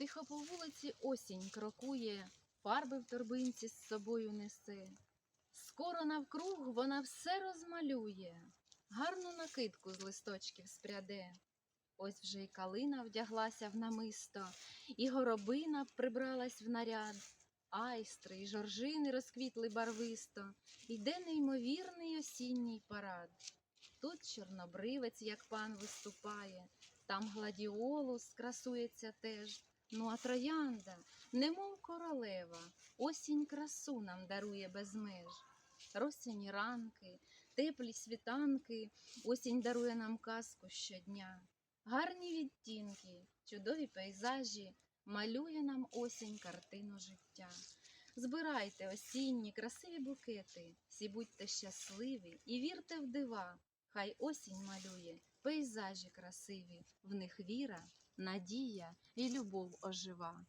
Тихо по вулиці осінь крокує, фарби в торбинці з собою несе. Скоро навкруг вона все розмалює, гарну накидку з листочків спряде. Ось вже й калина вдяглася в намисто, і горобина прибралась в наряд, айстри й жоржини розквітли барвисто, йде неймовірний осінній парад. Тут чорнобривець, як пан виступає, там гладіолус красується теж. Ну а троянда, немов королева, осінь красу нам дарує без меж. Росяні ранки, теплі світанки, осінь дарує нам казку щодня. Гарні відтінки, чудові пейзажі, малює нам осінь картину життя. Збирайте осінні красиві букети, всі будьте щасливі і вірте в дива. Хай осінь малює пейзажі красиві, в них віра, надія і любов ожива.